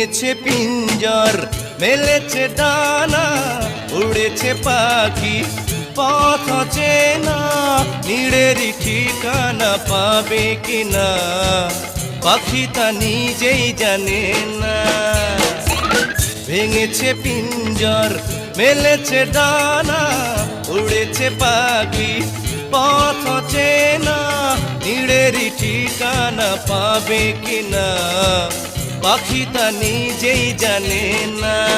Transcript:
ভেঙেছে পিঞ্জর, মেলেছে ডানা, উড়েছে পাখি, পথ চেনা নিড়েরই ঠিকানা পাবে কিনা? পাখি তা নিজেই জানে না। ভেঙেছে পিঞ্জর, মেলেছে ডানা, উড়েছে পাখি, পথ চেনা নিড়েরই ঠিকানা পাবে কিনা? পাখি তা নিজেই জানে না।